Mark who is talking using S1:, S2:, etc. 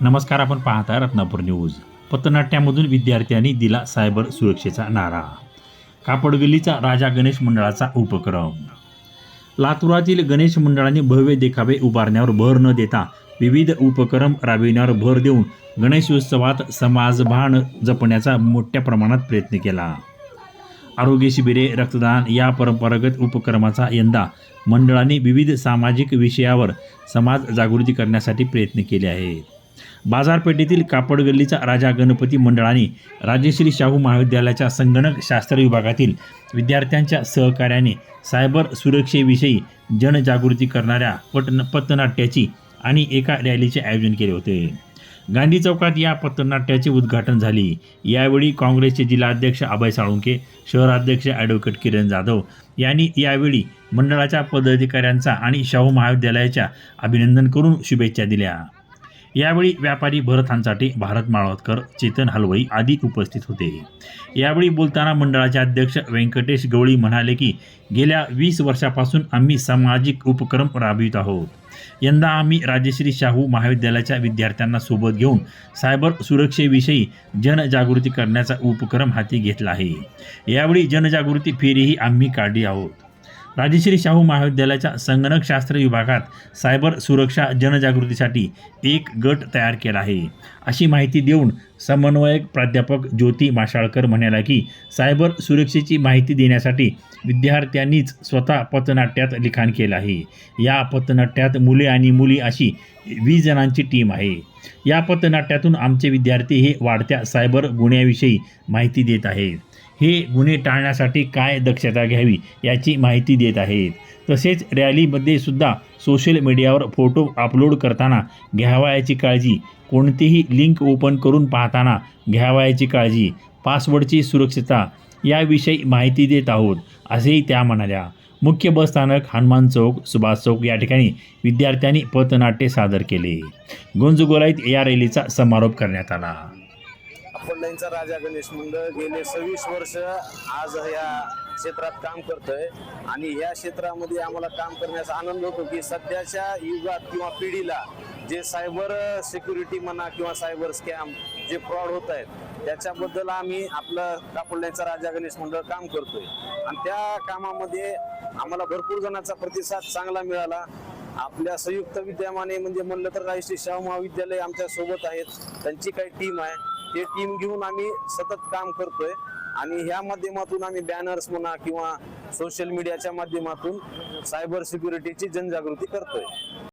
S1: नमस्कार आपण पाहता रत्नापूर न्यूज. पथनाट्यामधून विद्यार्थ्यांनी दिला सायबर सुरक्षेचा नारा. कापडगल्लीचा राजा गणेश मंडळाचा उपक्रम. लातूरातील गणेश मंडळाने भव्य देखावे उभारण्यावर भर न देता विविध उपक्रम राबविण्यावर भर देऊन गणेशोत्सवात समाजभान जपण्याचा मोठ्या प्रमाणात प्रयत्न केला. आरोग्य शिबिरे रक्तदान या परंपरागत उपक्रमाचा यंदा मंडळाने विविध सामाजिक विषयावर समाज जागृती करण्यासाठी प्रयत्न केले आहेत. बाजारपेठेतील कापड गल्लीचा राजा गणपती मंडळाने राजश्री शाहू महाविद्यालयाच्या संगणक शास्त्र विभागातील विद्यार्थ्यांच्या सहकार्याने सायबर सुरक्षेविषयी जनजागृती करणाऱ्या पटन पथनाट्याची आणि एका रॅलीचे आयोजन केले होते. गांधी चौकात या पथनाट्याचे उद्घाटन झाले. यावेळी काँग्रेसचे जिल्हाध्यक्ष अभय साळुंके शहराध्यक्ष ॲडव्होकेट किरण जाधव यांनी यावेळी मंडळाच्या पदाधिकाऱ्यांचा आणि शाहू महाविद्यालयाच्या अभिनंदन करून शुभेच्छा दिल्या. यावेळी व्यापारी भरत हांचाटे भारत माळवतकर चेतन हलवई आदी उपस्थित होते. यावेळी बोलताना मंडळाचे अध्यक्ष व्यंकटेश गवळी म्हणाले की गेल्या वीस वर्षापासून आम्ही सामाजिक उपक्रम राबवित आहोत. यंदा आम्ही राजश्री शाहू महाविद्यालयाच्या विद्यार्थ्यांना सोबत घेऊन सायबर सुरक्षेविषयी जनजागृती करण्याचा उपक्रम हाती घेतला आहे. यावेळी जनजागृती फेरीही आम्ही काढली आहोत. राजेश्री शाहू महाविद्यालयाच्या संगणकशास्त्र विभागात सायबर सुरक्षा जनजागृतीसाठी एक गट तयार केला आहे. अशी माहिती देऊन समन्वयक प्राध्यापक ज्योती माशाळकर म्हणाला की सायबर सुरक्षेची माहिती देण्यासाठी विद्यार्थ्यांनीच स्वतः पथनाट्यात लिखाण केलं आहे. या पथनाट्यात मुले आणि मुली अशी वीस जणांची टीम आहे. या पथनाट्यातून आमचे विद्यार्थी हे वाढत्या सायबर गुन्ह्याविषयी माहिती देत आहेत. हे गुन्हे टाळण्यासाठी काय दक्षता घ्यावी याची माहिती देत आहेत. तसेच रॅलीमध्ये सुद्धा सोशल मीडियावर फोटो अपलोड करताना घ्यावयाची काळजी कोणतीही लिंक ओपन करून पाहताना घ्यावयाची काळजी पासवर्डची सुरक्षितता याविषयी माहिती देत आहोत असेही त्या म्हणाल्या. मुख्य बस स्थानक हनुमान चौक सुभाष चौक या ठिकाणी विद्यार्थ्यांनी पथनाट्य सादर केले. गुंजगोलाईत या रॅलीचा समारोप करण्यात आला.
S2: अकोल्याचा राजा गणेश मंडळ गेले सव्वीस वर्ष आज या क्षेत्रात काम करतोय. आणि या क्षेत्रामध्ये आम्हाला काम करण्याचा आनंद होतो की सध्याच्या युगात किंवा पिढीला जे सायबर सिक्युरिटी म्हणा किंवा सायबर स्कॅम जे फ्रॉड होत आहेत त्याच्याबद्दल आम्ही आपलं कापडण्याचा राजा गणेश मंडळ काम करतोय. आणि त्या कामामध्ये आम्हाला भरपूर जणांचा प्रतिसाद चांगला मिळाला. आपल्या संयुक्त विद्यमाने म्हणजे म्हणलं तर राजश्री शाहू महाविद्यालय आमच्यासोबत आहेत. त्यांची काही टीम आहे. ते टीम घेऊन आम्ही सतत काम करतोय. आणि ह्या माध्यमातून आम्ही बॅनर्स म्हणा किंवा सोशल मीडियाच्या माध्यमातून सायबर सिक्युरिटीची जनजागृती करतोय.